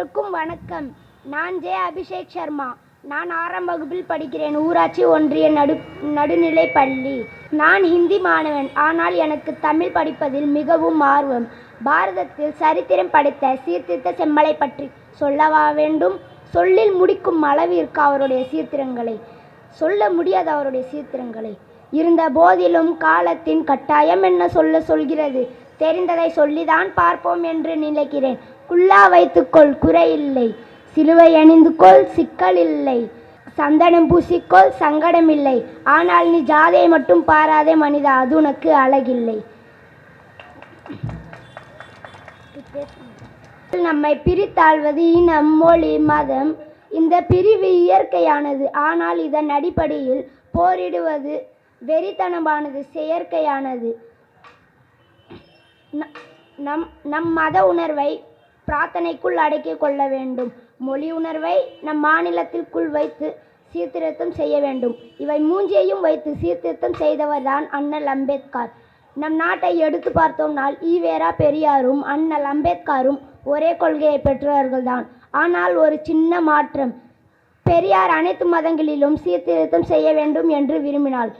அனைவருக்கும் வணக்கம். நான் ஜே அபிஷேக் சர்மா. நான் ஆறாம் வகுப்பில் படிக்கிறேன். ஊராட்சி ஒன்றிய நடு நடுநிலை பள்ளி. நான் ஹிந்தி மாணவன். ஆனால் எனக்கு தமிழ் படிப்பதில் மிகவும் ஆர்வம். பாரதத்தில் சரித்திரம் படைத்த சீர்திருத்த செம்மலை பற்றி சொல்லவா வேண்டும்? சொல்லில் முடிக்கும் அளவிற்கு அவருடைய சீர்திரங்களை சொல்ல முடியாத அவருடைய சீர்திரங்களை இருந்த போதிலும் காலத்தின் கட்டாயம் என்ன சொல்ல சொல்கிறது? தெரிந்ததை சொல்லிதான் பார்ப்போம் என்று நினைக்கிறேன். குல்லா வைத்துக்கொள் குறையில்லை. சிலுவை அணிந்து கொள் சிக்கல் இல்லை சந்தனம் பூசிக்கொள் சங்கடமில்லை. ஆனால் நீ ஜாதையை மட்டும் பாராதே மனிதா அது உனக்கு அழகில்லை. நம்மை பிரித்தாழ்வது இனம் மொழி மதம். இந்த பிரிவு இயற்கையானது. ஆனால் இதன் அடிப்படையில் போரிடுவது வெறித்தனமானது செயற்கையானது. நம் நம் மத உணர்வை பிரார்த்தனைக்குள் அடக்கிக் கொள்ள வேண்டும். மொழி உணர்வை நம் மாநிலத்திற்குள் வைத்து சீர்திருத்தம் செய்ய வேண்டும். இவை மூஞ்சியையும் வைத்து சீர்திருத்தம் செய்தவர்தான் அண்ணல் அம்பேத்கர். நம் நாட்டை எடுத்து பார்த்தோம்னால் ஈவேரா பெரியாரும் அண்ணல் அம்பேத்கரும் ஒரே கொள்கையை பெற்றவர்கள்தான். ஆனால் ஒரு சின்ன மாற்றம். பெரியார் அனைத்து மதங்களிலும் சீர்திருத்தம் செய்ய வேண்டும் என்று விரும்பினாள்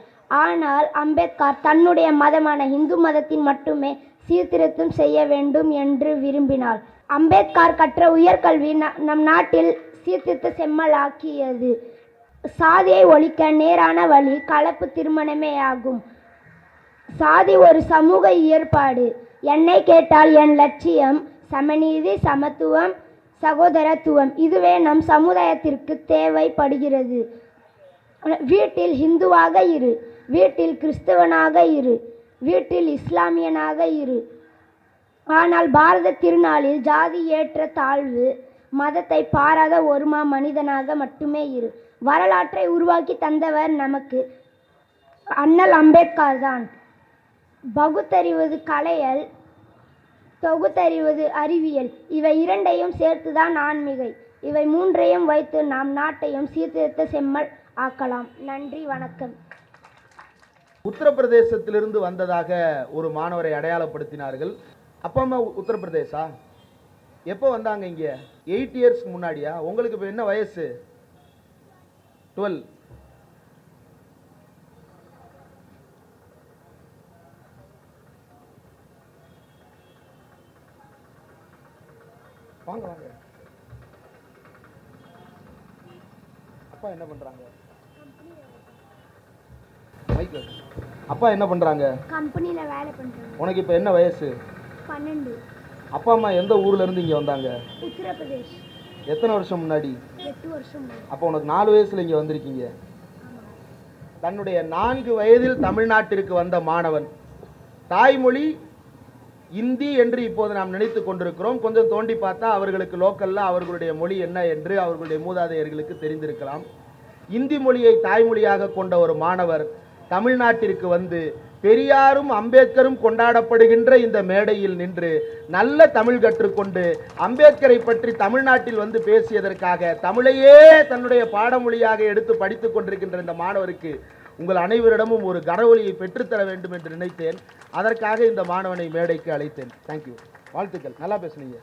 ஆனால் அம்பேத்கர் தன்னுடைய மதமான இந்து மதத்தின் மட்டுமே சீர்திருத்தம் செய்ய வேண்டும் என்று விரும்பினார் அம்பேத்கர் கற்ற உயர்கல்வி ந- நம் நாட்டில் சீர்திருத்த செம்மலாக்கியது. சாதியை ஒழிக்க நேரான வழி கலப்பு திருமணமே ஆகும். சாதி ஒரு சமூக ஏற்பாடு. என்னை கேட்டால் என் லட்சியம் சமநீதி சமத்துவம் சகோதரத்துவம். இதுவே நம் சமுதாயத்திற்கு தேவைப்படுகிறது. வீட்டில் இந்துவாக இரு. வீட்டில் கிறிஸ்தவனாக இரு. வீட்டில் இஸ்லாமியனாக இரு. ஆனால் பாரத திருநாளில் ஜாதி ஏற்ற தாழ்வு மதத்தை பாராத ஒருமா மனிதனாக மட்டுமே இரு. வரலாற்றை உருவாக்கி தந்தவர் நமக்கு அண்ணல் அம்பேத்கர் தான். பகுத்தறிவது கலையல் தொகுத்தறிவது அறிவியல். இவை இரண்டையும் சேர்த்துதான் ஆன்மிகை. இவை மூன்றையும் வைத்து நாம் நாட்டையும் சீர்திருத்த செம்மல் ஆக்கலாம். நன்றி வணக்கம். உத்தரப்பிரதேசத்திலிருந்து வந்ததாக ஒரு மாணவரை அடையாளப்படுத்தினார்கள். அப்பா அம்மா உத்தரப்பிரதேசா? எப்போ வந்தாங்க இங்க? எயிட் இயர்ஸ்க்கு முன்னாடியா? உங்களுக்கு இப்போ என்ன வயசு? டுவெல் வாங்க வாங்க. அப்பா என்ன பண்றாங்க? இருக்கு. அப்பா என்ன பண்றாங்க? கம்பெனியில் வேலை பண்ணுறேன் உனக்கு இப்போ என்ன வயசு? பன்னெண்டு. அப்பா அம்மா எந்த ஊர்ல இருந்து இங்க வந்தாங்க? உத்தரப்பிரதேஷ். எத்தனை வருஷம் முன்னாடி? எட்டு வருஷம் அப்போ உனக்கு நாலு வயசுல இங்க வந்திருக்கீங்க. தன்னுடைய நான்கு வயதில் தமிழ்நாட்டிற்கு வந்த மாணவன். தாய்மொழி இந்தி என்று இப்போது நாம் நினைத்து கொண்டிருக்கிறோம். கொஞ்சம் தோண்டி பார்த்தா அவர்களுக்கு லோக்கல்ல அவர்களுடைய மொழி என்ன என்று அவர்களுடைய மூதாதையர்களுக்கு தெரிந்திருக்கலாம். இந்தி மொழியை தாய்மொழியாக கொண்ட ஒரு மாணவர் தமிழ்நாட்டிற்கு வந்து பெரியாரும் அம்பேத்கரும் கொண்டாடப்படுகின்ற இந்த மேடையில் நின்று நல்ல தமிழ் கற்றுக்கொண்டு அம்பேத்கரை பற்றி தமிழ்நாட்டில் வந்து பேசியதற்காக தமிழையே தன்னுடைய பாடமொழியாக எடுத்து படித்துக் கொண்டிருக்கின்ற இந்த மாணவருக்கு உங்கள் அனைவரிடமும் ஒரு கனவொலியை பெற்றுத்தர வேண்டும் என்று நினைத்தேன். அதற்காக இந்த மாணவனை மேடைக்கு அழைத்தேன். தேங்க்யூ வாழ்த்துக்கள். நல்லா பேசுனீங்க.